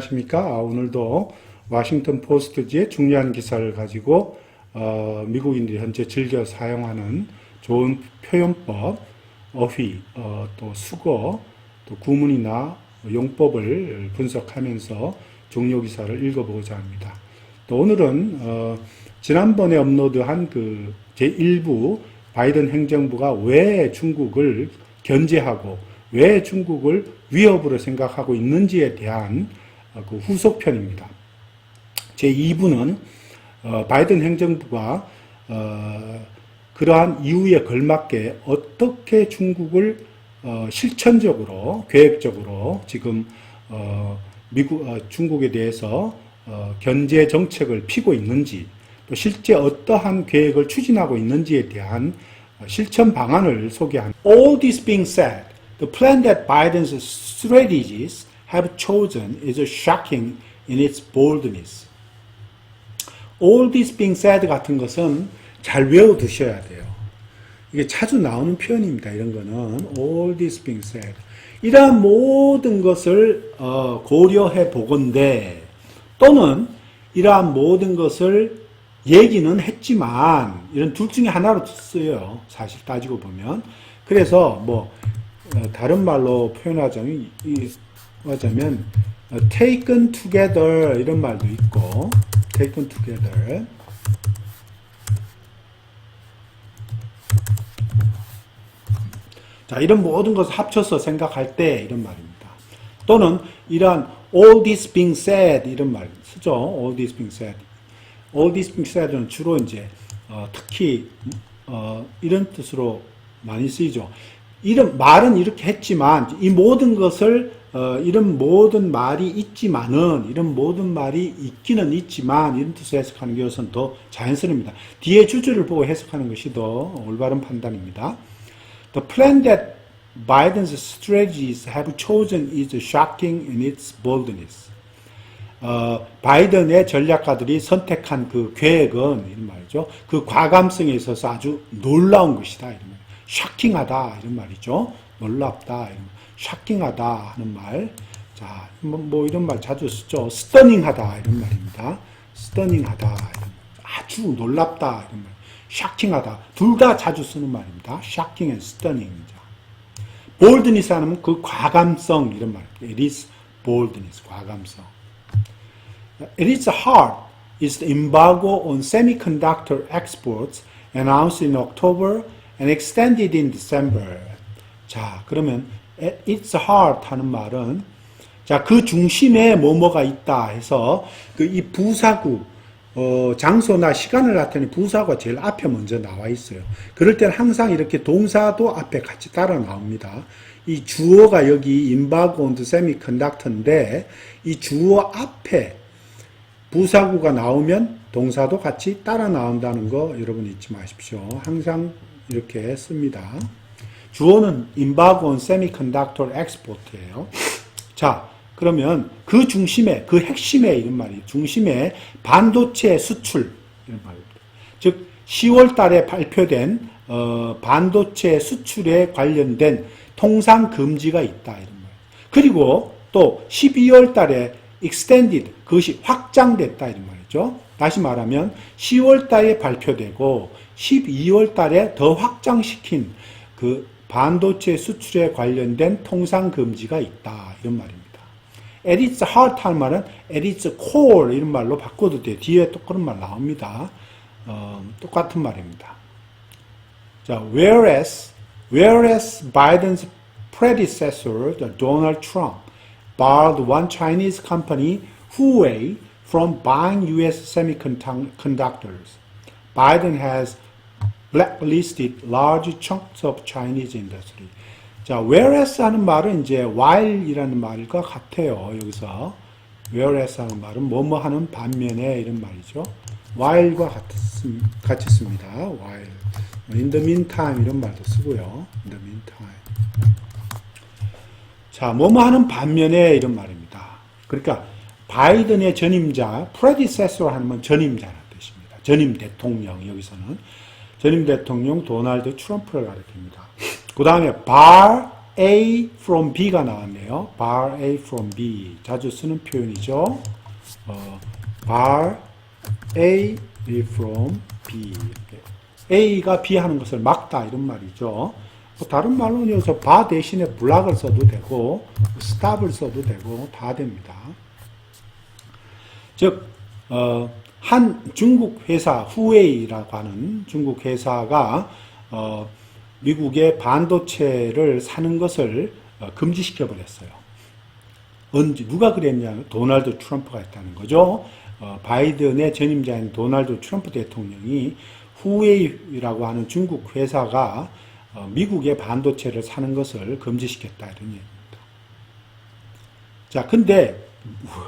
안녕하십니까. 아, 오늘도 워싱턴 포스트지의 중요한 기사를 가지고 어, 미국인들이 현재 즐겨 사용하는 좋은 표현법, 어휘, 어, 또 수거, 또 구문이나 용법을 분석하면서 종료 기사를 읽어보고자 합니다. 또 오늘은 어, 지난번에 업로드한 그 제1부 바이든 행정부가 왜 중국을 견제하고 왜 중국을 위협으로 생각하고 있는지에 대한 어, 그 후속편입니다. 제2부는 어, 바이든 행정부가 어, 그러한 이유에 걸맞게 어떻게 중국을 어, 실천적으로 계획적으로 지금 어, 미국 어, 중국에 대해서 어, 견제 정책을 피고 있는지 또 실제 어떠한 계획을 추진하고 있는지에 대한 어, 실천 방안을 소개한. All this being said, the plan that Biden's strategies have chosen is shocking in its boldness. All this being said 같은 것은 잘 외워두셔야 돼요. 이게 자주 나오는 표현입니다. 이런 거는 all this being said. 이러한 모든 것을 어, 고려해 보건대 또는 이러한 모든 것을 얘기는 했지만 이런 둘 중에 하나로 쓰여요. 사실 따지고 보면. 그래서 뭐 어, 다른 말로 표현하자면 이- 하자면 어, taken together 이런 말도 있고 taken together 자, 이런 모든 것을 합쳐서 생각할 때 이런 말입니다. 또는 이러한 all this being said 이런 말 쓰죠. all this being said. all this being said는 주로 이제 어, 특히 어, 이런 뜻으로 많이 쓰이죠. 이런 말은 이렇게 했지만 이 모든 것을 어, 이런 모든 말이 있지만은 이런 모든 말이 있기는 있지만 이런 뜻으로 해석하는 것은 더 자연스럽습니다. 뒤에 주제를 보고 해석하는 것이 더 올바른 판단입니다. The plan that Biden's strategies have chosen is shocking in its boldness. 어, 바이든의 전략가들이 선택한 그 계획은 이런 말이죠. 그 과감성에 있어서 아주 놀라운 것이다. 이런 말. 샤킹하다 이런 말이죠. 놀랍다 이런 말. 샤킹하다 하는 말. 자, 뭐, 뭐 이런 말 자주 쓰죠. 스터닝하다 이런 말입니다. 스터닝하다 말. 아주 놀랍다 이런 말. 샤킹하다. 둘 다 자주 쓰는 말입니다. 샤킹 and stunning. boldness 하면 그 과감성 이런 말입니다. It is boldness, 과감성. It is hard is the embargo on semiconductor exports announced in October and extended in December. 자, 그러면 it's hard 하는 말은 자, 그 중심에 뭐뭐가 있다 해서 그 이 부사구 어, 장소나 시간을 나타내는 부사가 제일 앞에 먼저 나와 있어요. 그럴 때는 항상 이렇게 동사도 앞에 같이 따라 나옵니다. 이 주어가 여기 인바고 온드 세미컨덕터인데 이 주어 앞에 부사구가 나오면 동사도 같이 따라 나온다는 거 여러분 잊지 마십시오. 항상 이렇게 씁니다. 주어는 온 세미컨덕터 엑스포트예요. 자, 그러면 그 중심에 그 핵심에 이런 말이 중심에 반도체 수출 이런 말입니다. 즉 10월 달에 발표된 어, 반도체 수출에 관련된 통상 금지가 있다 이런 말. 그리고 또 12월 달에 extended 그것이 확장됐다 이런 말이죠. 다시 말하면 10월 달에 발표되고 12월 달에 더 확장시킨 그 반도체 수출에 관련된 통상 금지가 있다 이런 말입니다. at its heart 할 말은 at its core 이런 말로 바꿔도 돼요. 뒤에 또 그런 말 나옵니다. 어, 똑같은 말입니다. 자, whereas whereas Biden's predecessor, Donald Trump, barred one Chinese company, Huawei, from buying U.S. semiconductors, Biden has blacklisted large chunks of Chinese industry. 자, whereas 하는 말은 이제 while이라는 말과 같아요. 여기서 whereas 하는 말은 뭐뭐 하는 반면에 이런 말이죠. while과 같습, 같이 씁니다. while. in the meantime 이런 말도 쓰고요. in the meantime. 자, 뭐뭐 하는 반면에 이런 말입니다. 그러니까 바이든의 전임자, predecessor 하면 전임자라는 뜻입니다. 전임 대통령 여기서는 전임 대통령 도널드 트럼프를 가리킵니다. 그 다음에 bar A from B가 나왔네요. bar A from B. 자주 쓰는 표현이죠. 어, bar A from B. A가 B 하는 것을 막다 이런 말이죠. 뭐 다른 말로는 여기서 바 대신에 블락을 써도 되고 stop을 써도 되고 다 됩니다. 즉, 어, 한 중국 회사 후웨이라고 하는 중국 회사가 어, 미국의 반도체를 사는 것을 어, 금지시켜 버렸어요. 언제 누가 그랬냐면 도널드 트럼프가 했다는 거죠. 어, 바이든의 전임자인 도널드 트럼프 대통령이 후웨이라고 하는 중국 회사가 어, 미국의 반도체를 사는 것을 금지시켰다 이런 얘기입니다. 자, 근데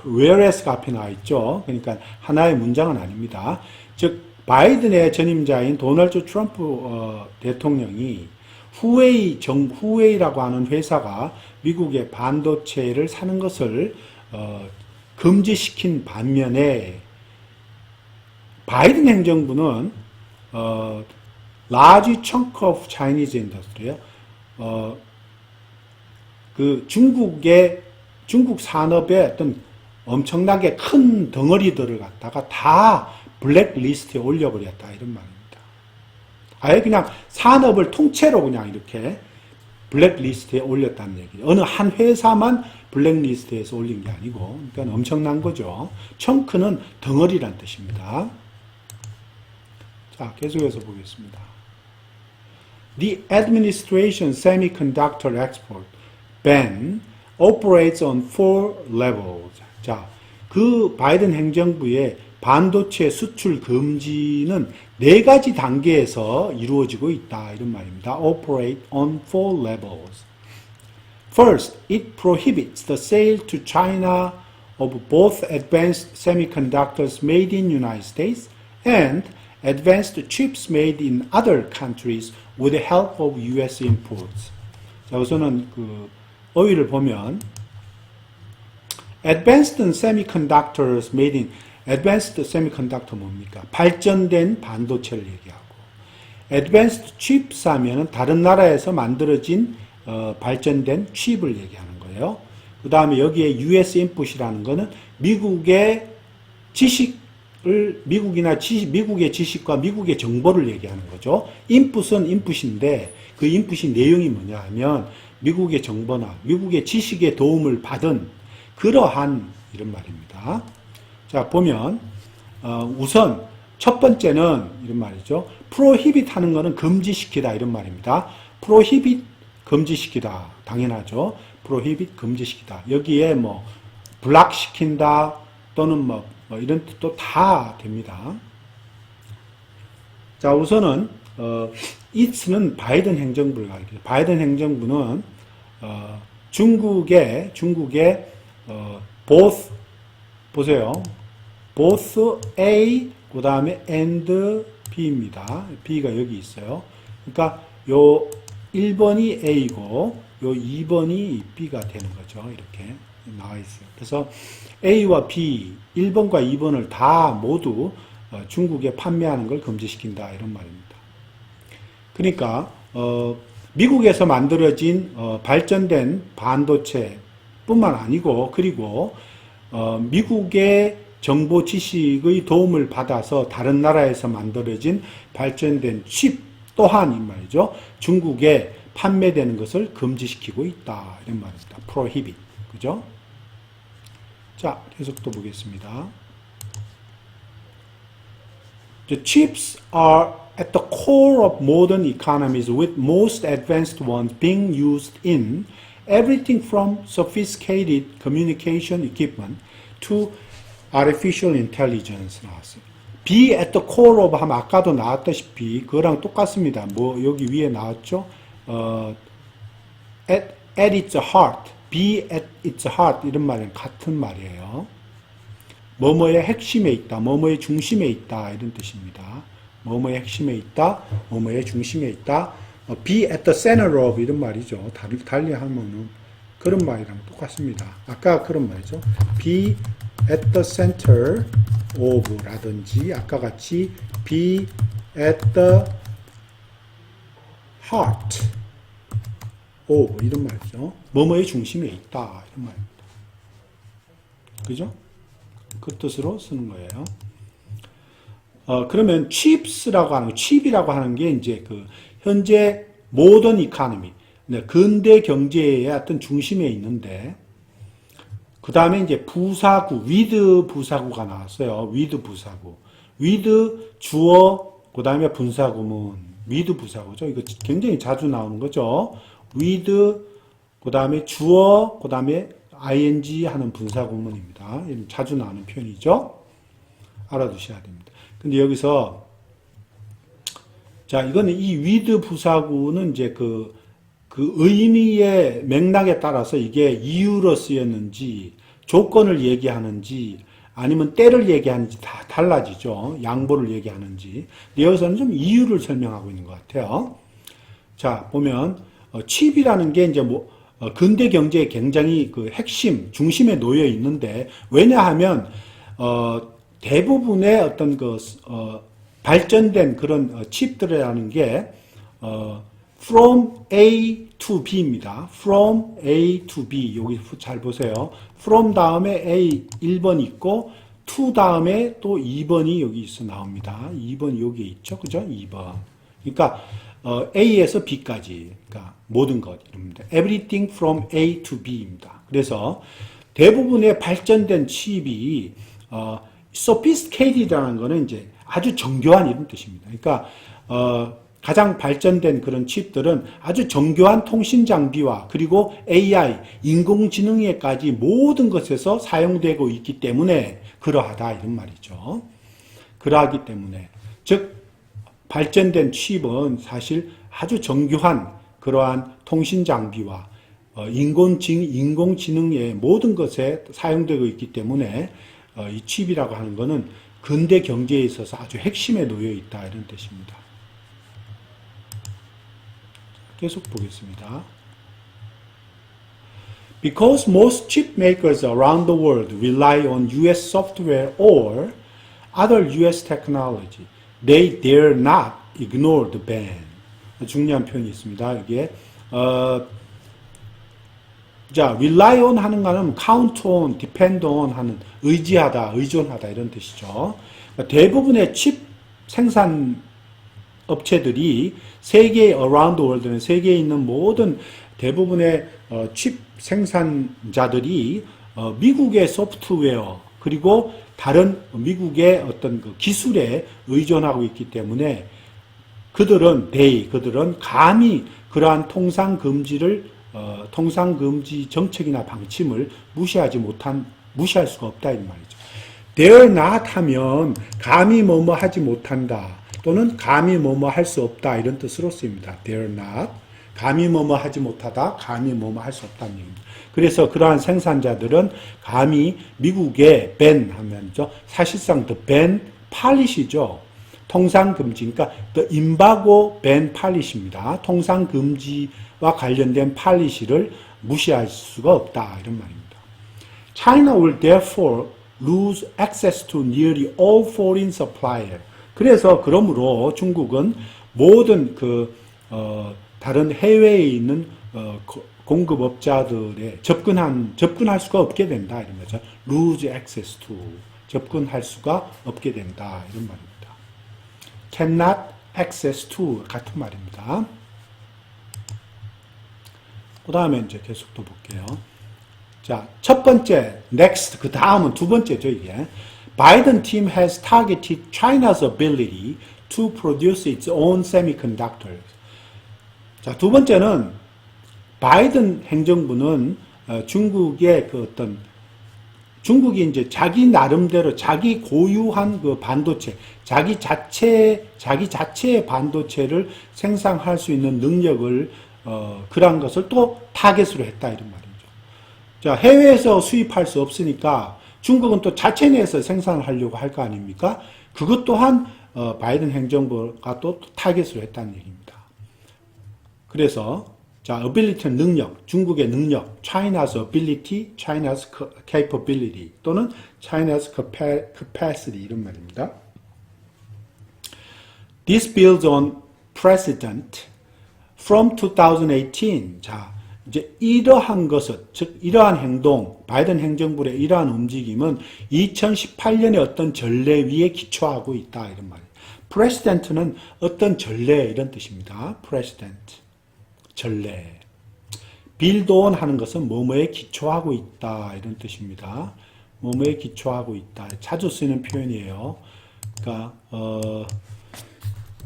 whereas가 앞에 나와 있죠. 그러니까 하나의 문장은 아닙니다. 즉 바이든의 전임자인 도널드 트럼프 어, 대통령이 후웨이 정 후웨이라고 하는 회사가 미국의 반도체를 사는 것을 어, 금지시킨 반면에 바이든 행정부는 어, large chunk of Chinese industry요. 어, 그 중국의 중국 산업의 어떤 엄청나게 큰 덩어리들을 갖다가 다 블랙리스트에 올려버렸다 이런 말입니다. 아예 그냥 산업을 통째로 그냥 이렇게 블랙리스트에 올렸다는 얘기죠. 어느 한 회사만 블랙리스트에서 올린 게 아니고, 그러니까 엄청난 거죠. 청크는 덩어리란 뜻입니다. 자, 계속해서 보겠습니다. The administration semiconductor export ban operates on four levels. 자, 그 바이든 행정부의 반도체 수출 금지는 네 가지 단계에서 이루어지고 있다. 이런 말입니다. operate on four levels. First, it prohibits the sale to China of both advanced semiconductors made in United States and advanced chips made in other countries with the help of US imports. 자, 우선은 그 어휘를 보면 advanced semiconductors made in advanced semiconductor 뭡니까? 발전된 반도체를 얘기하고 advanced chips 하면은 다른 나라에서 만들어진 어, 발전된 칩을 얘기하는 거예요. 그 다음에 여기에 US input이라는 거는 미국의 지식을 미국이나 지식, 미국의 지식과 미국의 정보를 얘기하는 거죠. input은 input인데 그 input이 내용이 뭐냐 하면 미국의 정보나 미국의 지식의 도움을 받은 그러한 이런 말입니다. 자 보면 어, 우선 첫 번째는 이런 말이죠. 프로히빗 하는 거는 금지시키다 이런 말입니다. 프로히빗 금지시키다 당연하죠. 프로히빗 금지시키다 여기에 뭐 블락시킨다 또는 뭐, 뭐 이런 뜻도 다 됩니다. 자 우선은 어, it는 바이든 행정부를 가리켜요. 바이든 행정부는 어, 중국의 중국의 어, both 보세요. both A 그 다음에 and B입니다. B가 여기 있어요. 그러니까 요 1번이 A고 요 2번이 B가 되는 거죠. 이렇게 나와 있어요. 그래서 A와 B, 1번과 2번을 다 모두 어, 중국에 판매하는 걸 금지시킨다 이런 말입니다. 그러니까 어, 미국에서 만들어진 어, 발전된 반도체뿐만 아니고 그리고 어, 미국의 정보 지식의 도움을 받아서 다른 나라에서 만들어진 발전된 칩 또한 이 말이죠. 중국에 판매되는 것을 금지시키고 있다. 이런 말입니다. prohibit. 그죠? 자, 계속 또 보겠습니다. The chips are at the core of modern economies with most advanced ones being used in everything from sophisticated communication equipment to artificial intelligence 나왔어요. be at the core of 하면 아까도 나왔다시피 그거랑 똑같습니다. 뭐 여기 위에 나왔죠? 어, at, at its heart, be at its heart 이런 말은 같은 말이에요. 뭐뭐의 핵심에 있다, 뭐뭐의 중심에 있다 이런 뜻입니다. 뭐뭐의 핵심에 있다, 뭐뭐의 중심에 있다. 어, be at the center of 이런 말이죠. 달리, 달리 하면은 그런 말이랑 똑같습니다. 아까 그런 말이죠. be at the center of 라든지 아까 같이 be at the heart O 이런 말이죠. 뭐뭐의 중심에 있다 이런 말입니다. 그죠? 그 뜻으로 쓰는 거예요. 어, 그러면 chips라고 하는 거, chip이라고 하는 게 이제 그 현재 모던 이카노미, 네, 근대 경제의 어떤 중심에 있는데 그 다음에 이제 부사구, 위드 부사구가 나왔어요. 위드 부사구. 위드 주어, 그 다음에 분사구문. 위드 부사구죠. 이거 굉장히 자주 나오는 거죠. 위드, 그 다음에 주어, 그 다음에 ing 하는 분사구문입니다. 자주 나오는 표현이죠. 알아두셔야 됩니다. 근데 여기서, 자, 이거는 이 위드 부사구는 이제 그, 그 의미의 맥락에 따라서 이게 이유로 쓰였는지, 조건을 얘기하는지, 아니면 때를 얘기하는지 다 달라지죠. 양보를 얘기하는지. 여기서는 좀 이유를 설명하고 있는 것 같아요. 자, 보면, 어, 칩이라는 게 이제 뭐, 어, 근대 경제의 굉장히 그 핵심, 중심에 놓여 있는데, 왜냐하면, 어, 대부분의 어떤 그, 어, 발전된 그런 어, 칩들이라는 게, 어, from A to B입니다. from A to B. 여기 잘 보세요. from 다음에 A 1번 있고, to 다음에 또 2번이 여기 있어 나옵니다. 2번 여기에 있죠. 그죠? 2번. 그러니까, 어, A에서 B까지. 그러니까 모든 것. 이럽니다. everything from A to B입니다. 그래서 대부분의 발전된 칩이, 어, sophisticated라는 거는 이제 아주 정교한 이런 뜻입니다. 그러니까, 어, 가장 발전된 그런 칩들은 아주 정교한 통신 장비와 그리고 AI, 인공지능에까지 모든 것에서 사용되고 있기 때문에 그러하다 이런 말이죠. 그러하기 때문에 즉 발전된 칩은 사실 아주 정교한 그러한 통신 장비와 어, 인공지능, 인공지능의 모든 것에 사용되고 있기 때문에 어, 이 칩이라고 하는 것은 근대 경제에 있어서 아주 핵심에 놓여 있다 이런 뜻입니다. 계속 보겠습니다. Because most chip makers around the world rely on US software or other US technology, they dare not ignore the ban. 중요한 표현이 있습니다. 이게 어, 자, rely on 하는 거는 count on, depend on 하는 의지하다, 의존하다 이런 뜻이죠. 대부분의 칩 생산 업체들이 세계 around the world는 세계에 있는 모든 대부분의 어, 칩 생산자들이 어, 미국의 소프트웨어 그리고 다른 미국의 어떤 그 기술에 의존하고 있기 때문에 그들은 they 그들은 감히 그러한 통상 금지를 어, 통상 금지 정책이나 방침을 무시하지 못한 무시할 수가 없다 이 말이죠. dare not 하면 감히 뭐뭐 하지 못한다. 또는 감히 뭐뭐 할 수 없다 이런 뜻으로 쓰입니다. dare not 감히 뭐뭐 하지 못하다 감히 뭐뭐 할 수 없다는 얘기입니다. 그래서 그러한 생산자들은 감히 미국의 ban 하면죠 사실상 the ban 팔릿이죠. 통상 금지 그러니까 the embargo ban 팔릿입니다. 통상 금지와 관련된 팔릿을 무시할 수가 없다 이런 말입니다. China will therefore lose access to nearly all foreign suppliers. 그래서 그러므로 중국은 모든 그 어, 다른 해외에 있는 어, 공급업자들에 접근한 접근할 수가 없게 된다 이런 거죠. lose access to 접근할 수가 없게 된다 이런 말입니다. Cannot access to 같은 말입니다. 그 다음에 이제 계속 또 볼게요. 자, 첫 번째, next, 그 다음은 두 번째죠, 이게. Biden team has targeted China's ability to produce its own semiconductors. 자, 두 번째는 바이든 행정부는 어, 중국의 그 어떤 중국이 이제 자기 나름대로 자기 고유한 그 반도체, 자기 자체 자기 자체의 반도체를 생산할 수 있는 능력을 어, 그러한 것을 또 타겟으로 했다 이런 말이죠. 자, 해외에서 수입할 수 없으니까 중국은 또 자체 내에서 생산을 하려고 할 거 아닙니까? 그것 또한 어, 바이든 행정부가 또 타겟으로 했다는 얘기입니다. 그래서 자, ability는 능력, 중국의 능력, China's ability, China's capability 또는 China's capacity 이런 말입니다. This builds on precedent from 2018. 자, 이제 이러한 것은, 즉, 이러한 행동, 바이든 행정부의 이러한 움직임은 2018년의 어떤 전례 위에 기초하고 있다. 이런 말이에요. precedent는 어떤 전례, 이런 뜻입니다. precedent. 전례. 빌드온 하는 것은 뭐뭐에 기초하고 있다. 이런 뜻입니다. 뭐뭐에 기초하고 있다. 자주 쓰는 표현이에요. 그러니까, 어,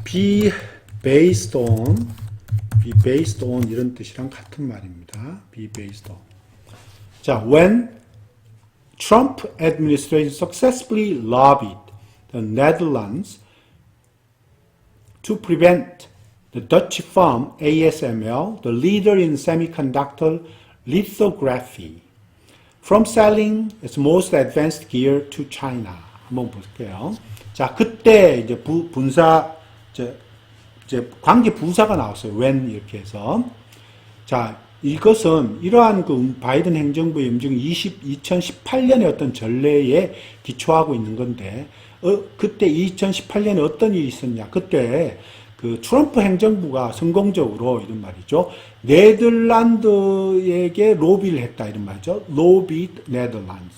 be based on, be based on 이런 뜻이랑 같은 말입니다. be based on. 자, when Trump administration successfully lobbied the Netherlands to prevent the Dutch firm ASML, the leader in semiconductor lithography, from selling its most advanced gear to China. 한번 볼게요. 자, 그때 이제 부, 분사, 이제, 이제 관계 부사가 나왔어요. when 이렇게 해서. 자, 이것은 이러한 그 바이든 행정부의 움직임 20, 2018년의 어떤 전례에 기초하고 있는 건데, 어, 그때 2018년에 어떤 일이 있었냐? 그때 그 트럼프 행정부가 성공적으로 이런 말이죠. 네덜란드에게 로비를 했다 이런 말이죠. 로비 네덜란드.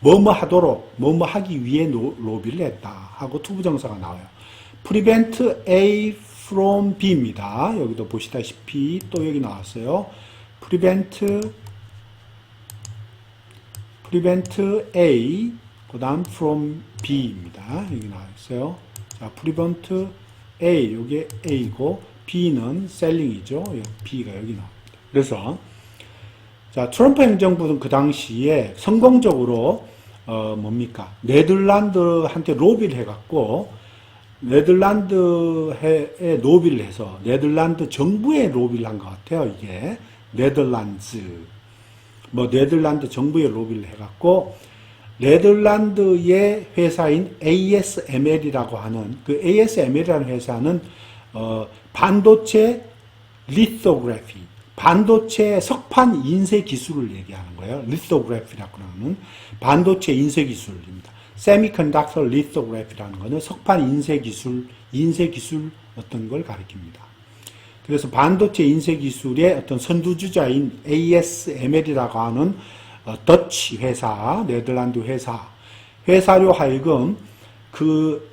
뭐뭐 하도록 뭐뭐 하기 위해 노, 로비를 했다 하고 투부 정사가 나와요. prevent A from B입니다. 여기도 보시다시피 또 여기 나왔어요. prevent prevent A 그다음 from B입니다. 여기 나와 있어요. 자, prevent A 요게 A고 B는 selling이죠. B가 여기 나옵니다. 그래서 자, 트럼프 행정부는 그 당시에 성공적으로 어 뭡니까? 네덜란드한테 로비를 해 갖고 네덜란드에 로비를 해서 네덜란드 정부에 로비를 한 것 같아요. 이게 네덜란드 뭐 네덜란드 정부에 로비를 해 갖고 네덜란드의 회사인 ASML이라고 하는 그 ASML이라는 회사는 어, 반도체 리토그래피, 반도체 석판 인쇄 기술을 얘기하는 거예요. 리토그래피라고 하는 반도체 인쇄 기술입니다. 세미컨덕터 리토그래피라는 거는 석판 인쇄 기술, 인쇄 기술 어떤 걸 가리킵니다. 그래서 반도체 인쇄 기술의 어떤 선두주자인 ASML이라고 하는 어, 더치 회사, 네덜란드 회사, 회사로 하여금 그,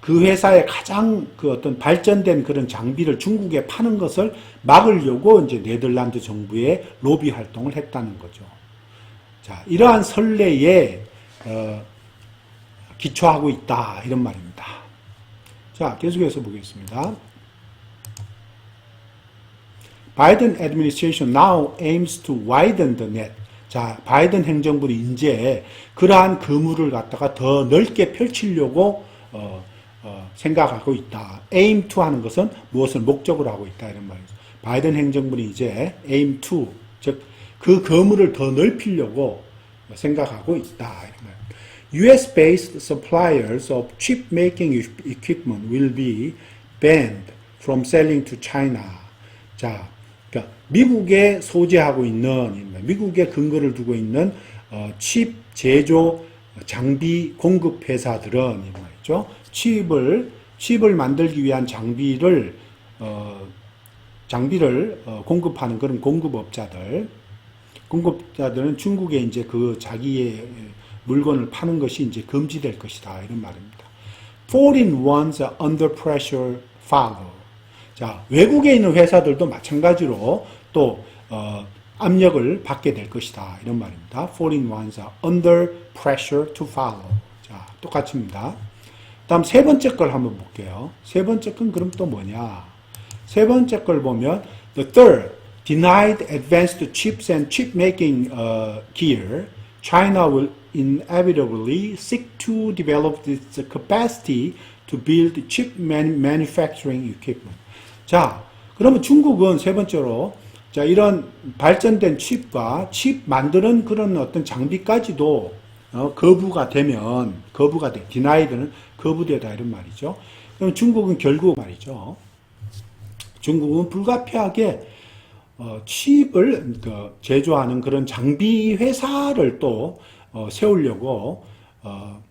그 회사의 가장 그 어떤 발전된 그런 장비를 중국에 파는 것을 막으려고 이제 네덜란드 정부에 로비 활동을 했다는 거죠. 자, 이러한 선례에, 어, 기초하고 있다. 이런 말입니다. 자, 계속해서 보겠습니다. Biden administration now aims to widen the net. 자, 바이든 행정부는 이제 그러한 그물을 갖다가 더 넓게 펼치려고 어, 어, 생각하고 있다. aim to 하는 것은 무엇을 목적으로 하고 있다 이런 말이죠. 바이든 행정부는 이제 aim to 즉그 그물을 더 넓히려고 생각하고 있다. U.S.-based suppliers of chip making equipment will be banned from selling to China. 자, 미국에 소재하고 있는 미국에 근거를 두고 있는 어, 칩 제조 장비 공급 회사들은 말이죠. 칩을 칩을 만들기 위한 장비를 어, 장비를 어, 공급하는 그런 공급업자들 공급자들은 중국에 이제 그 자기의 물건을 파는 것이 이제 금지될 것이다 이런 말입니다. Foreign ones are under pressure follow. 자, 외국에 있는 회사들도 마찬가지로 또 어, 압력을 받게 될 것이다. 이런 말입니다. Foreign ones are under pressure to follow. 자, 똑같습니다. 다음 세 번째 걸 한번 볼게요. 세 번째 건 그럼 또 뭐냐? 세 번째 걸 보면 the third denied advanced chips and chip making uh, gear. China will inevitably seek to develop its capacity to build chip man- manufacturing equipment. 자, 그러면 중국은 세 번째로 자, 이런 발전된 칩과 칩 만드는 그런 어떤 장비까지도 어, 거부가 되면 거부가 돼. 디나이드는 거부되다 이런 말이죠. 그럼 중국은 결국 말이죠. 중국은 불가피하게 어, 칩을 그 제조하는 그런 장비 회사를 또 어, 세우려고 어,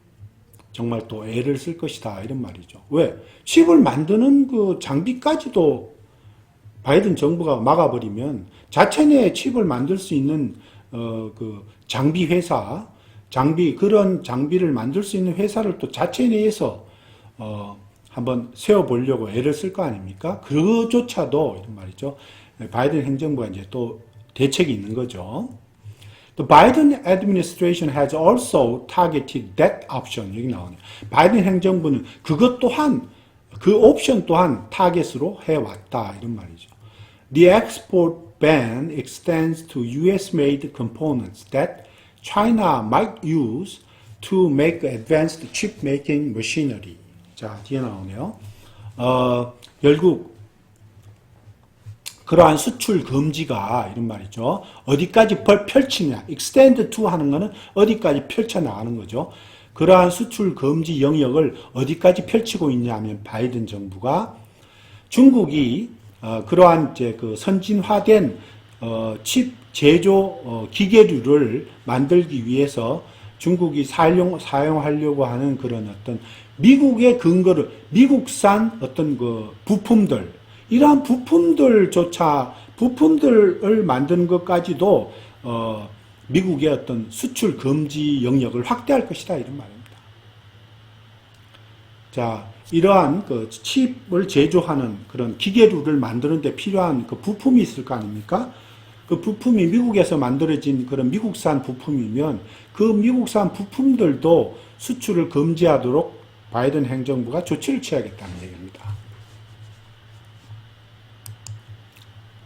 정말 또 애를 쓸 것이다 이런 말이죠. 왜? 칩을 만드는 그 장비까지도 바이든 정부가 막아버리면 자체 내에 칩을 만들 수 있는 어, 그 장비 회사, 장비 그런 장비를 만들 수 있는 회사를 또 자체 내에서 어, 한번 세워보려고 애를 쓸 거 아닙니까? 그조차도 이런 말이죠. 바이든 행정부가 이제 또 대책이 있는 거죠. The Biden administration has also targeted that option. 여기 나오네요. 바이든 행정부는 그것 또한, 그 옵션 또한 타겟으로 해왔다. 이런 말이죠. The export ban extends to US-made components that China might use to make advanced chip making machinery. 자, 뒤에 나오네요. 어, 결국 그러한 수출 금지가 이런 말이죠. 어디까지 펼- 펼치냐. extend to 하는 거는 어디까지 펼쳐 나가는 거죠. 그러한 수출 금지 영역을 어디까지 펼치고 있냐 하면 바이든 정부가 중국이 어, 그러한 이제 그 선진화된 어, 칩 제조 어, 기계류를 만들기 위해서 중국이 사용 사용하려고 하는 그런 어떤 미국의 근거를 미국산 어떤 그 부품들 이러한 부품들조차 부품들을 만드는 것까지도 어, 미국의 어떤 수출 금지 영역을 확대할 것이다 이런 말입니다. 자, 이러한 그 칩을 제조하는 그런 기계류를 만드는데 필요한 그 부품이 있을 거 아닙니까? 그 부품이 미국에서 만들어진 그런 미국산 부품이면 그 미국산 부품들도 수출을 금지하도록 바이든 행정부가 조치를 취하겠다는 얘기입니다.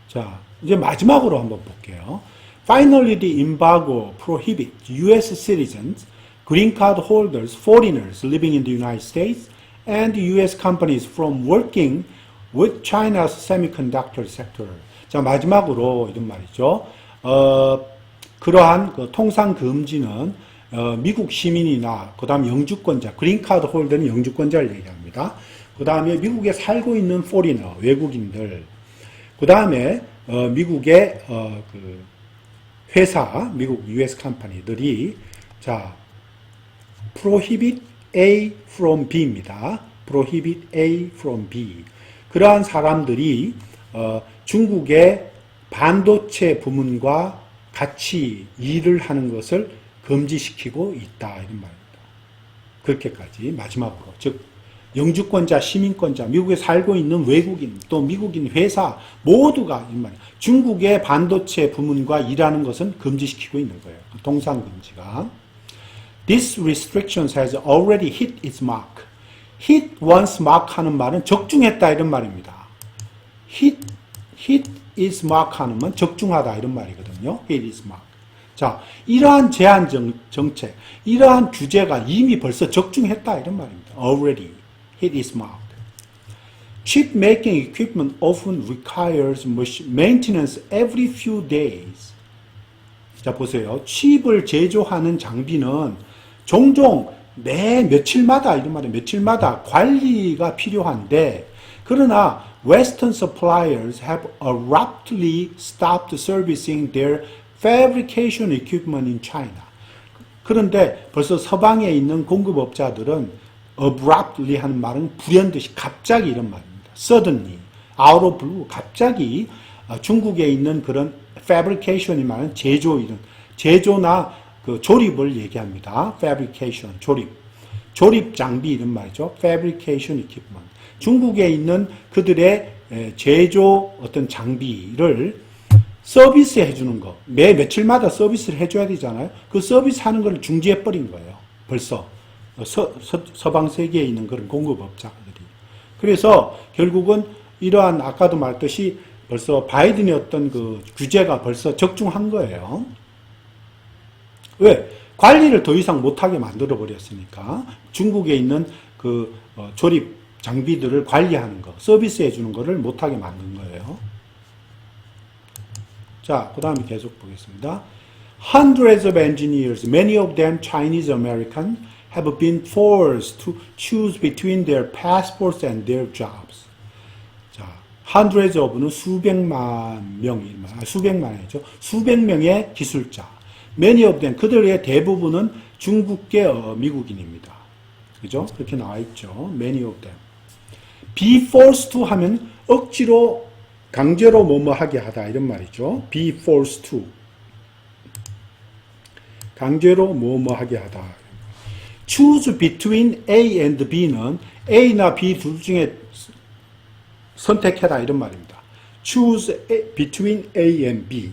자, 이제 마지막으로 한번 볼게요. Finally, the embargo prohibits U.S. citizens, green card holders, foreigners living in the United States, and U.S. companies from working with China's semiconductor sector. 자, 마지막으로 이런 말이죠. 어, 그러한 그 통상 금지는 어, 미국 시민이나 그다음 영주권자, 그린카드 홀더는 영주권자를 얘기합니다. 그 다음에 미국에 살고 있는 포리너, 외국인들, 그 다음에 어, 미국의 어, 그 회사, 미국 US 컴퍼니들이 자 prohibit A from B입니다. prohibit A from B. 그러한 사람들이 어, 중국의 반도체 부문과 같이 일을 하는 것을 금지시키고 있다 이런 말입니다. 그렇게까지 마지막으로 즉 영주권자, 시민권자, 미국에 살고 있는 외국인, 또 미국인 회사 모두가 이 말, 중국의 반도체 부문과 일하는 것은 금지시키고 있는 거예요. 동상 금지가. This restrictions has already hit its mark. hit once mark 하는 말은 적중했다 이런 말입니다. hit, hit its mark 하는 말 적중하다 이런 말이거든요. hit its mark. 자, 이러한 제한 정, 정책, 이러한 규제가 이미 벌써 적중했다 이런 말입니다. already. Hit its mark. Chip making equipment often requires maintenance every few days. 자, 보세요. 칩을 제조하는 장비는 종종 매 며칠마다, 이런 말에 며칠마다 관리가 필요한데, 그러나 Western suppliers have abruptly stopped servicing their fabrication equipment in China. 그런데 벌써 서방에 있는 공급업자들은 abruptly 하는 말은 불현듯이 갑자기 이런 말입니다. suddenly, out of blue, 갑자기 어, 중국에 있는 그런 fabrication이 말은 제조 이런 제조나 그 조립을 얘기합니다. fabrication, 조립. 조립 장비 이런 말이죠. fabrication equipment. 중국에 있는 그들의 에, 제조 어떤 장비를 서비스 해주는 거. 매 며칠마다 서비스를 해줘야 되잖아요. 그 서비스 하는 걸 중지해버린 거예요. 벌써. 서, 서, 방 세계에 있는 그런 공급업자들이. 그래서 결국은 이러한 아까도 말했듯이 벌써 바이든의 어떤 그 규제가 벌써 적중한 거예요. 왜? 관리를 더 이상 못하게 만들어 버렸으니까 중국에 있는 그 어, 조립 장비들을 관리하는 거, 서비스 해 주는 거를 못하게 만든 거예요. 자, 그 다음에 계속 보겠습니다. Hundreds of engineers, many of them Chinese American, have been forced to choose between their passports and their jobs. 자, hundreds of는 수백만 명이, 아, 수백만이죠. 수백 명의 기술자. Many of them, 그들의 대부분은 중국계 어, 미국인입니다. 그죠? 그렇게 나와 있죠. Many of them. be forced to 하면 억지로 강제로 뭐뭐 하게 하다 이런 말이죠. be forced to. 강제로 뭐뭐 하게 하다. Choose between A and B는 A나 B 둘 중에 선택해라 이런 말입니다. choose between A and B.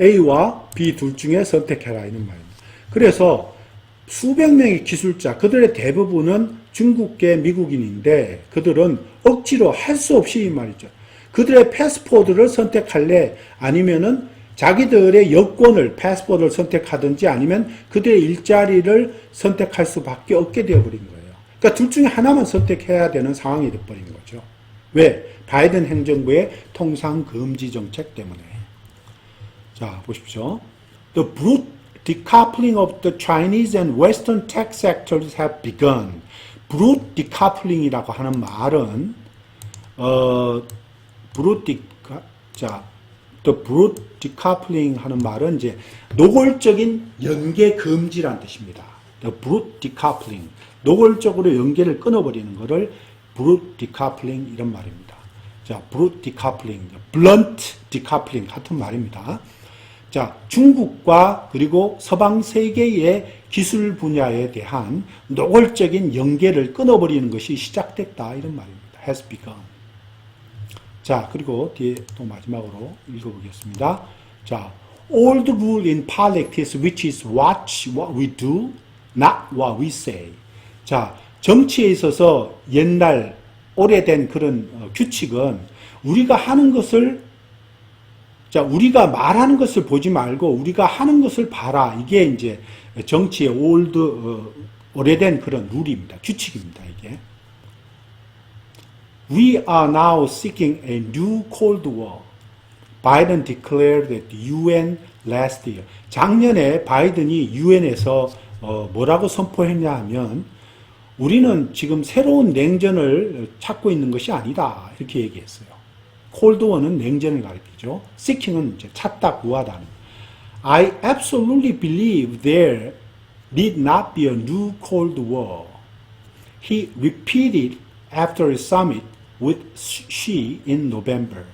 A와 B 둘 중에 선택해라 이런 말입니다. 그래서 수백 명의 기술자, 그들의 대부분은 중국계 미국인인데 그들은 억지로 할 수 없이 이 말이죠. 그들의 패스포드를 선택할래 아니면은 자기들의 여권을 패스포드를 선택하든지 아니면 그들의 일자리를 선택할 수밖에 없게 되어버린 거예요. 그러니까 둘 중에 하나만 선택해야 되는 상황이 되어버린 거죠. 왜? 바이든 행정부의 통상 금지 정책 때문에. 자, 보십시오. The brute decoupling of the Chinese and Western tech sectors have begun. brute decoupling이라고 하는 말은 어 brute 자, the brute decoupling 하는 말은 이제 노골적인 연계 금지라는 뜻입니다. the brute decoupling. 노골적으로 연계를 끊어버리는 것을 brute decoupling 이런 말입니다. 자, brute decoupling, blunt decoupling 같은 말입니다. 자, 중국과 그리고 서방 세계의 기술 분야에 대한 노골적인 연계를 끊어버리는 것이 시작됐다. 이런 말입니다. has begun. 자, 그리고 뒤에 또 마지막으로 읽어보겠습니다. 자, old rule in politics which is watch what we do, not what we say. 자, 정치에 있어서 옛날 오래된 그런 어, 규칙은 우리가 하는 것을 자, 우리가 말하는 것을 보지 말고 우리가 하는 것을 봐라. 이게 이제 정치의 올드 어, 오래된 그런 룰입니다. 규칙입니다. 이게. We are now seeking a new Cold War. Biden declared at UN last year. 작년에 바이든이 유엔에서 어, 뭐라고 선포했냐 하면 우리는 지금 새로운 냉전을 찾고 있는 것이 아니다. 이렇게 얘기했어요. 콜드워는 냉전을 가리키죠. seeking은 이제 찾다, 구하다는. I absolutely believe there need not be a new Cold War. He repeated after a summit with Xi in November.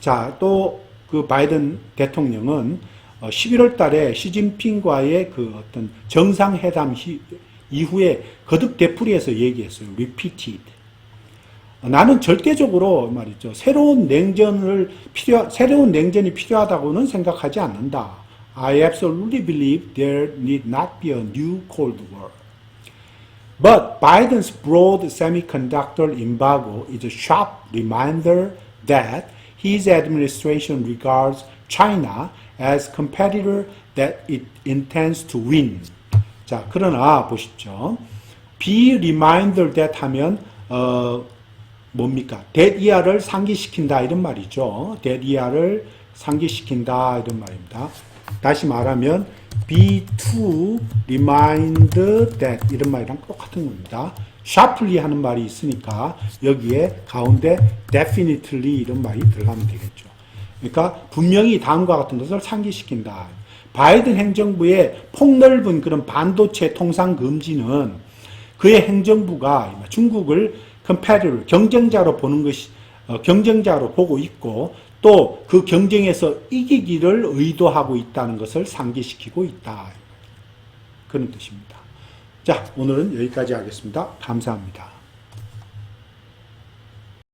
자, 또 그 바이든 대통령은 11월 달에 시진핑과의 그 어떤 정상회담 히- 이후에 거듭 되풀이해서 얘기했어요. repeated. 나는 절대적으로 말이죠. 새로운 냉전을 필요, 새로운 냉전이 필요하다고는 생각하지 않는다. I absolutely believe there need not be a new Cold War. But Biden's broad semiconductor embargo is a sharp reminder that his administration regards China as competitor that it intends to win. 자, 그러나 보십시오. be reminder that 하면 어 뭡니까? that year를 상기시킨다 이런 말이죠. that year를 상기시킨다 이런 말입니다. 다시 말하면 be to remind that 이런 말이랑 똑같은 겁니다. sharply 하는 말이 있으니까 여기에 가운데 definitely 이런 말이 들어가면 되겠죠. 그러니까 분명히 다음과 같은 것을 상기시킨다. 바이든 행정부의 폭넓은 그런 반도체 통상 금지는 그의 행정부가 중국을 competitor, 경쟁자로 보는 것이, 어, 경쟁자로 보고 있고 또 그 경쟁에서 이기기를 의도하고 있다는 것을 상기시키고 있다. 그런 뜻입니다. 자, 오늘은 여기까지 하겠습니다. 감사합니다.